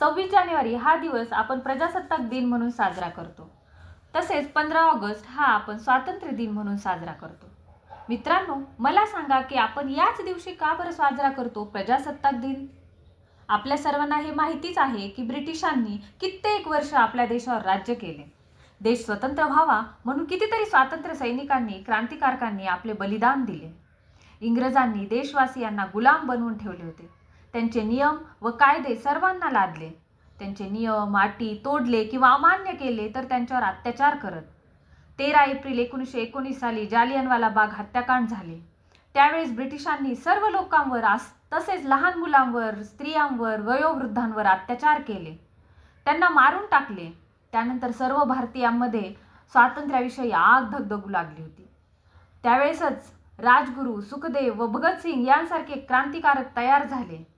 सव्वीस जानेवारी हा दिवस आपण प्रजासत्ताक दिन म्हणून साजरा करतो. तसेच पंधरा ऑगस्ट हा आपण स्वातंत्र्य दिन म्हणून साजरा करतो. मित्रांनो मला सांगा की आपण याच दिवशी का बरं साजरा करतो प्रजासत्ताक दिन? आपल्या सर्वांना हे माहितीच आहे की ब्रिटिशांनी कित्येक वर्ष आपल्या देशावर राज्य केले. देश स्वतंत्र व्हावा म्हणून कितीतरी स्वातंत्र्य सैनिकांनी क्रांतिकारकांनी आपले बलिदान दिले. इंग्रजांनी देशवासियांना गुलाम बनवून ठेवले होते. त्यांचे नियम व कायदे सर्वांना लादले. त्यांचे नियम अटी तोडले किंवा अमान्य केले तर त्यांच्यावर अत्याचार करत. तेरा एप्रिल एकोणीसशे एकोणीस साली जालियनवाला बाग हत्याकांड झाले. त्यावेळेस ब्रिटिशांनी सर्व लोकांवर आस तसेच लहान मुलांवर स्त्रियांवर वयोवृद्धांवर अत्याचार केले. त्यांना मारून टाकले. त्यानंतर सर्व भारतीयांमध्ये स्वातंत्र्याविषयी आग धगधगू लागली होती. त्यावेळेसच राजगुरू सुखदेव व भगतसिंग यांसारखे क्रांतिकारक तयार झाले.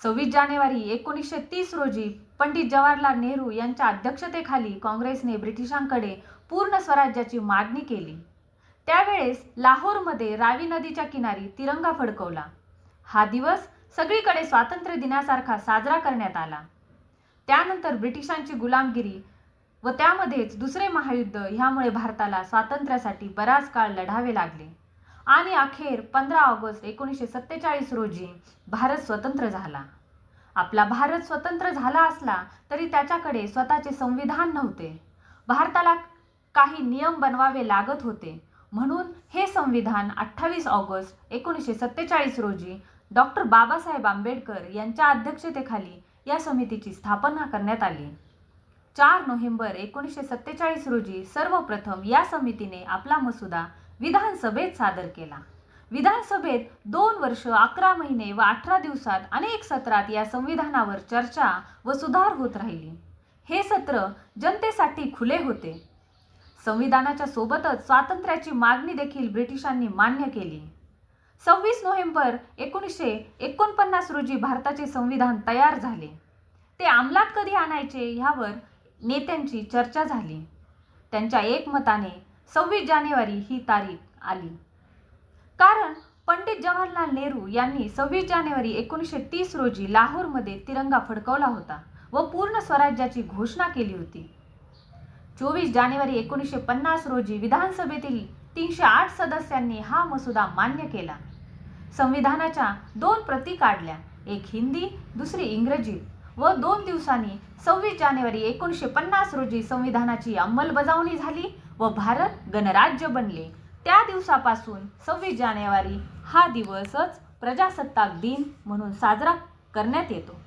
सव्वीस जानेवारी एकोणीसशे तीस रोजी पंडित जवाहरलाल नेहरू यांच्या अध्यक्षतेखाली काँग्रेसने ब्रिटिशांकडे पूर्ण स्वराज्याची मागणी केली. त्यावेळेस लाहोरमध्ये रावी नदीच्या किनारी तिरंगा फडकवला. हा दिवस सगळीकडे स्वातंत्र्य दिनासारखा साजरा करण्यात आला. त्यानंतर ब्रिटिशांची गुलामगिरी व त्यामध्येच दुसरे महायुद्ध ह्यामुळे भारताला स्वातंत्र्यासाठी बराच काळ लढावे लागले. आणि अखेर पंधरा ऑगस्ट एकोणीसशे सत्तेचाळीस रोजी. भारत स्वतंत्र झाला. आपला भारत स्वतंत्र झाला असला तरी त्याच्याकडे स्वतःचे संविधान नव्हते. भारताला काही नियम बनवावे लागत होते. म्हणून हे संविधान अठ्ठावीस ऑगस्ट एकोणीसशे सत्तेचाळीस रोजी डॉक्टर बाबासाहेब आंबेडकर यांच्या अध्यक्षतेखाली या समितीची स्थापना करण्यात आली. चार नोव्हेंबर एकोणीसशे सत्तेचाळीस रोजी सर्वप्रथम या समितीने आपला मसुदा विधानसभेत सादर केला. विधानसभेत दोन वर्ष अकरा महिने व अठरा दिवसात अनेक सत्रात या संविधानावर चर्चा व सुधार होत राहिली. हे सत्र जनतेसाठी खुले होते. संविधानाच्या सोबतच स्वातंत्र्याची मागणी देखील ब्रिटिशांनी मान्य केली. सव्वीस नोव्हेंबर एकोणीसशे एकोणपन्नास रोजी भारताचे संविधान तयार झाले. ते अंमलात कधी आणायचे ह्यावर नेत्यांची चर्चा झाली. त्यांच्या एकमताने सव्वीस जानेवारी ही तारीख आली. कारण पंडित जवाहरलाल नेहरू यांनी सव्वीस जानेवारी एकोणीसशे तीस रोजी लाहोरमध्ये तिरंगा फडकवला होता व पूर्ण स्वराज्याची घोषणा केली होती. चोवीस जानेवारी एकोणीसशे पन्नास रोजी विधानसभेतील तीनशे आठ सदस्यांनी हा मसुदा मान्य केला. संविधानाच्या दोन प्रती काढल्या एक हिंदी दुसरी इंग्रजीत व दोन दिवसांनी सव्वीस जानेवारी एकोणीसशे पन्नास रोजी संविधानाची अंमलबजावणी झाली व भारत गणराज्य बनले. त्या दिवसापासून सव्वीस जानेवारी हा दिवसच प्रजासत्ताक दिन म्हणून साजरा करण्यात येतो.